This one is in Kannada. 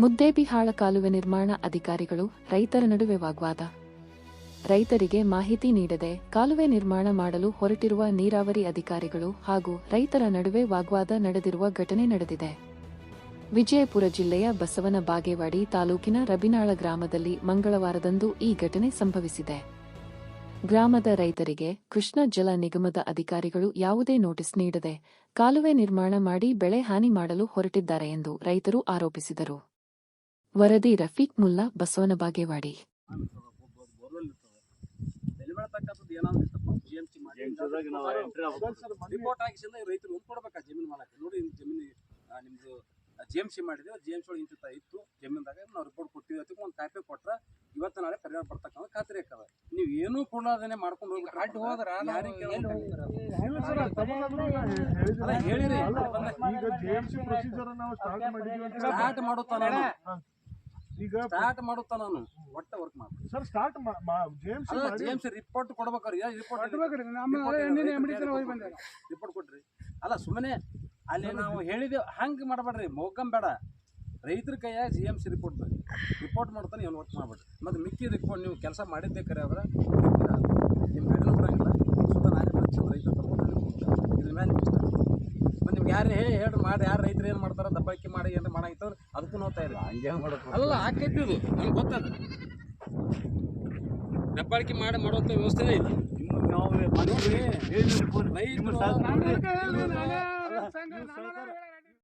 ಹಿರೇಬಿಹಾಳ ಕಾಲುವೆ ನಿರ್ಮಾಣ ಅಧಿಕಾರಿಗಳು ರೈತರ ನಡುವೆ ವಾಗ್ವಾದ. ರೈತರಿಗೆ ಮಾಹಿತಿ ನೀಡದೆ ಕಾಲುವೆ ನಿರ್ಮಾಣ ಮಾಡಲು ಹೊರಟಿರುವ ನೀರಾವರಿ ಅಧಿಕಾರಿಗಳು ಹಾಗೂ ರೈತರ ನಡುವೆ ವಾಗ್ವಾದ ನಡೆದಿರುವ ಘಟನೆ ನಡೆದಿದೆ. ವಿಜಯಪುರ ಜಿಲ್ಲೆಯ ಬಸವನ ಬಾಗೇವಾಡಿ ತಾಲೂಕಿನ ರಬಿನಾಳ ಗ್ರಾಮದಲ್ಲಿ ಮಂಗಳವಾರದಂದು ಈ ಘಟನೆ ಸಂಭವಿಸಿದೆ. ಗ್ರಾಮದ ರೈತರಿಗೆ ಕೃಷ್ಣ ಜಲ ನಿಗಮದ ಅಧಿಕಾರಿಗಳು ಯಾವುದೇ ನೋಟಿಸ್ ನೀಡದೆ ಕಾಲುವೆ ನಿರ್ಮಾಣ ಮಾಡಿ ಬೆಳೆ ಹಾನಿ ಮಾಡಲು ಹೊರಟಿದ್ದಾರೆ ಎಂದು ರೈತರು ಆರೋಪಿಸಿದರು. ವರದಿ ರಫೀಕ್ ಮುಲ್ಲಾ ಬಸವನ ಬಾಗೇವಾಡಿ. ಬೋರ್ವೆಲ್ ಇರ್ತದೆ ತಲೆ ಬೆಳತಕ್ಕಂಥದ್ದು ಏನಾದ್ರು ಇರ್ತಪ್ಪ ಜಿ ಎಂ ಸಿ ಮಾಡಿ ರಿಪೋರ್ಟ್ ಹಾಕಿಸಿಂದ ರೈತರು ಒಂದು ಕೊಡ್ಬೇಕಾ ಜಮೀನು ಮಾಡಕ್ಕೆ ನೋಡಿ ಜಮೀನು ನಿಮ್ದು ಜಿ ಎಂ ಸಿ ಮಾಡಿದ್ರೆ ಜಿ ಎಂ ಸಿ ಒಳಗೆ ಇಂತಿತ್ತ ಇತ್ತು ಜಮೀನ್ದಾಗ. ನಾವು ರಿಪೋರ್ಟ್ ಕೊಟ್ಟಿವಿ. ಅದಕ್ಕೆ ಒಂದು ಕಾಪಿ ಕೊಟ್ರೆ ಇವತ್ತು ನಾಳೆ ಪರಿಹಾರ ಬರ್ತಕ್ಕಂಥ ಖಾತ್ರಿ ಆಕದ ನೀವು ಏನೂ ಕೊಡೋದನ್ನೇ ಮಾಡ್ಕೊಂಡು ಹೋಗಿ ಅಡ್ಡ ಹೋದ್ರ ಹೇಳಿರಿ. ಈಗ ಜೆಎಂಸಿ ಪ್ರೊಸೀಜರ್ ನಾವು ಸ್ಟಾರ್ಟ್ ಮಾಡಿದ್ವಿ ಅಂತ ಸ್ಟಾರ್ಟ್ ಮಾಡುತ್ತಾ ನಾನು ಈಗ ಸ್ಟಾರ್ಟ್ ಮಾಡುತ್ತಾ ನಾನು. ಒಟ್ಟ ವರ್ಕ್ ಮಾಡಿ. ಸರ್ ಸ್ಟಾರ್ಟ್ ಜೆಎಂಸಿ ಅಲ್ಲ ಮಾಡಿ. ಜಿ ಎಂ ಸಿ ರಿಪೋರ್ಟ್ ಕೊಡ್ಬೇಕಾರೆ ರಿಪೋರ್ಟ್ ರಿಪೋರ್ಟ್ ಕೊಡ್ರಿ. ಅಲ್ಲ ಸುಮ್ಮನೆ ಅಲ್ಲಿ ನಾವು ಹೇಳಿದೆ ಹಂಗೆ ಮಾಡಬೇಡ್ರಿ ಮೋಕಂ ಬೇಡ. ರೈತರ ಕೈಯ G M C report report ಮಾಡ್ತಾನೆ ಏನು ವರ್ಕ್ ಮಾಡ್ಬೇಡ್ರಿ. ಮತ್ತು ಮಿಕ್ಕಿ ರಿಪೋರ್ಟ್ ನೀವು ಕೆಲಸ ಮಾಡಿದ್ದೆ ಕರೆ ಅವರ. ನಿಮ್ಮ ಗಾಡಿನೂ ಬರಂಗಿಲ್ಲ ಸುತ್ತ ನಾನೇ ಬರ್ತೀನಿ ರೈತರು ತಗೊಂಡು. ಇದ್ರ ಮೇಲೆ ನಿಮ್ಗೆ ಇಷ್ಟ. ಮತ್ತು ನಿಮ್ಗೆ ಯಾರು ಹೇಳಿ ಹೇಳಿ ಮಾಡಿ ಯಾರು ರೈತರು ಏನು ಮಾಡ್ತಾರೆ ದಬ್ಬಾಕಿ ಮಾಡಿ ನೋಡ್ತಾ ಇರಿ ಅಲ್ಲ ಆಕೈತಿ ಇದು ನಂಗೆ ಗೊತ್ತದ ದಬ್ಬಾಳಿಕೆ ಮಾಡಿ ಮಾಡುವಂಥ ವ್ಯವಸ್ಥೆನೇ ಇಲ್ಲ ರೈತರು